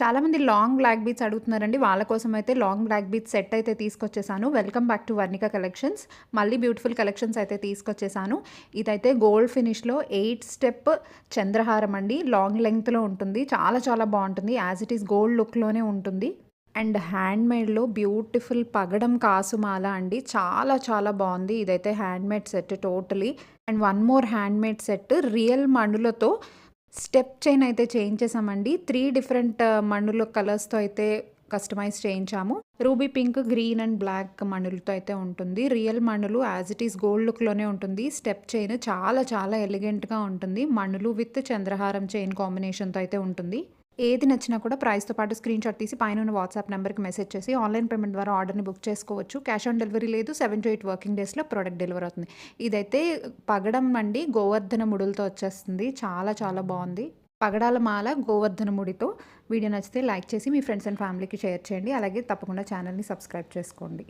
చాలామంది long black beads అడుగుతున్నారండి. వాళ్ళ కోసం అయితే లాంగ్ బ్లాక్ బీట్స్ సెట్ అయితే తీసుకొచ్చేసాను. Welcome back to Varnika collections. మళ్ళీ బ్యూటిఫుల్ కలెక్షన్స్ అయితే తీసుకొచ్చేసాను. ఇదైతే గోల్డ్ ఫినిష్లో ఎయిట్ స్టెప్ చంద్రహారం అండి. లాంగ్ లెంగ్త్లో ఉంటుంది. చాలా చాలా బాగుంటుంది. యాజ్ ఇట్ ఈస్ గోల్డ్ లుక్లోనే ఉంటుంది. అండ్ హ్యాండ్మేడ్లో బ్యూటిఫుల్ పగడం కాసుమాల అండి. చాలా చాలా బాగుంది. ఇదైతే handmade set totally. And one more handmade set real మణులతో step chain అయితే చేయించేసామండి. త్రీ డిఫరెంట్ మణుల కలర్స్తో అయితే కస్టమైజ్ చేయించాము. Ruby pink green and black మణులతో అయితే ఉంటుంది. రియల్ మణులు యాజ్ ఇట్ ఈస్ గోల్డ్ లుక్లోనే ఉంటుంది. స్టెప్ చైన్ చాలా చాలా ఎలిగెంట్గా ఉంటుంది. మణులు విత్ చంద్రహారం చైన్ కాంబినేషన్తో అయితే ఉంటుంది. ఏది నచ్చినా కూడా ప్రైస్తో పాటు స్క్రీన్ షాట్ తీసి పైన ఉన్న వాట్సాప్ నెంబర్కి మెసేజ్ చేసి ఆన్లైన్ పేమెంట్ ద్వారా ఆర్డర్ని బుక్ చేసుకోవచ్చు. క్యాష్ ఆన్ డెలివరీ లేదు. సెవెన్ టు ఎయిట్ వర్కింగ్ డేస్లో ప్రోడక్ట్ డెలివరీ అవుతుంది. ఇదైతే పగడం అండి. గోవర్ధన ముడులతో వచ్చేస్తుంది. చాలా చాలా బాగుంది. పగడాల మాల గోవర్ధన ముడితో. వీడియో నచ్చితే లైక్ చేసి మీ ఫ్రెండ్స్ అండ్ ఫ్యామిలీకి షేర్ చేయండి. అలాగే తప్పకుండా ఛానల్ని సబ్స్క్రైబ్ చేసుకోండి.